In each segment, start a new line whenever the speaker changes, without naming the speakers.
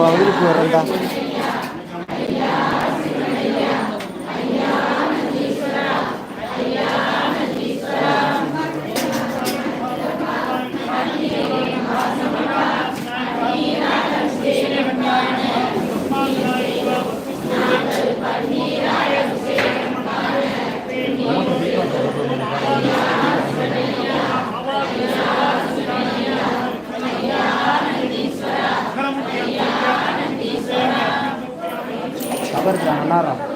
我理解。Naram.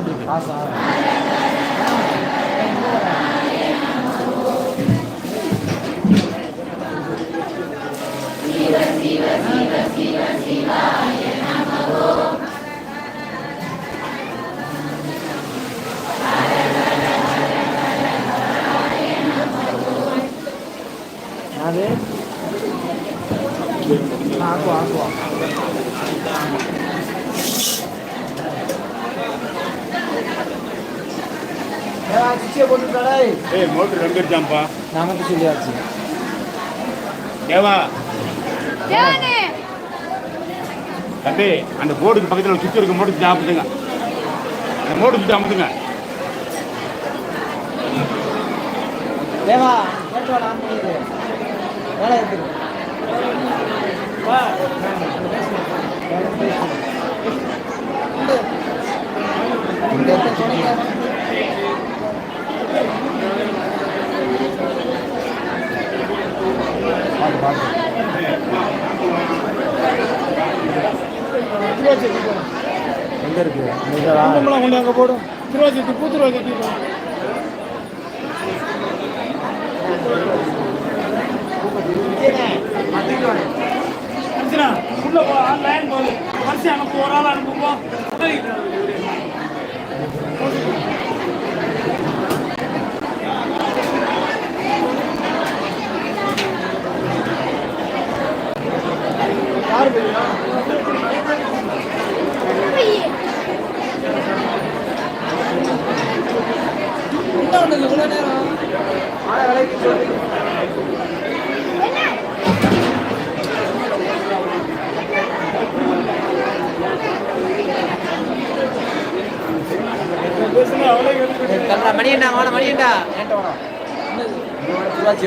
மூணு கீழே ஒன்று சிச்சியை போட்டுட்டாடா.
ஏய் மோட்டர்
நமக்கு சொல்லியாச்சு.
தேவா
தேவனே.
தம்பி அந்த போர்டுக்கு பக்கத்தில் ஒரு சுவிட்ச் இருக்க. மோட்டர் சுவிட்ச் அமுத்துங்க அந்த மோட்டர் சுவிட்ச் அமுத்துங்க
தேவா வேலை இருக்குது எங்க இருக்கு
கொண்டு அங்கே போடும் திருவாச்சி பூத்துருவா கட்டிடுவோம் உள்ள போ லைன் போகுது வரிசை அனுப்பு ஒரு ஆள்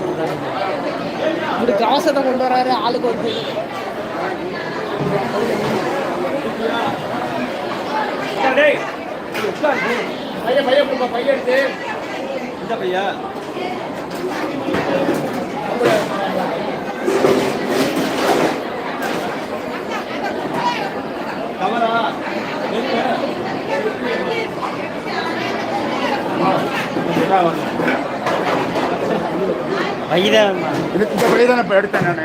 போட்டாங்க
இப்படி கவசத்தை கொண்டு வராரு ஆளுக்கு வந்து.
பையன் பையன் பையன் எடுத்து.
இந்த பையா
இது இந்த தான் இப்போ எடுத்தேன் நான்.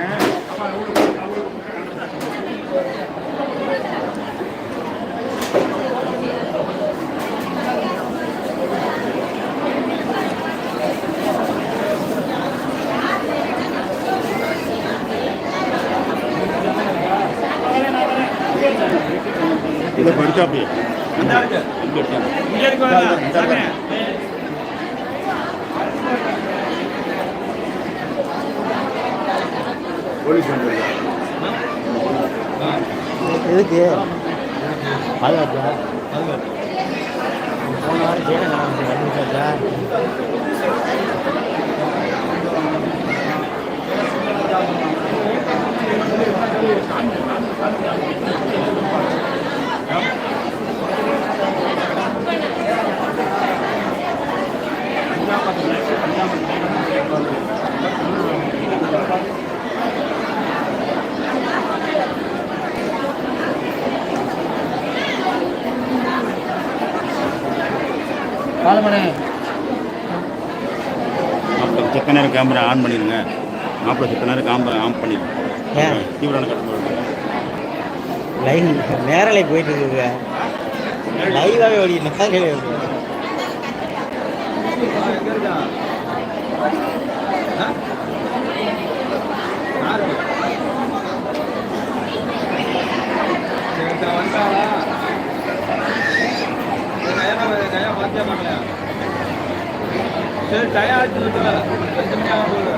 இதை படிச்சா அப்படியே
இந்த இருக்கு
இங்க எடுத்தாங்க.
இங்க இருக்கு.
எதுக்கு? பாதுகாப்பா. போன வாரம் சேலம் பாலமணி
மாப்பிள்ளை செக்க நேரம் கேமரா ஆன் பண்ணிடுங்க. மாப்பிள்ளை செக்க நேரம் கேமரா ஆன் பண்ணிடுங்க
ஏன்?
தீவிர கட்டுப்பாடு
லைன் நேரலை போயிட்டு இருக்குங்க. லைவாகவே ஓடி நேரலை
எங்க இருக்கா? ஆ? யாரு? சரி, சரி, வந்துட்டாளா? சரி, நயனா வேற, நயா பார்த்தியா பார்க்கலையா? சரி டயம் ஆச்சு விட்டுல. அஞ்சு மணி ஆகும் போது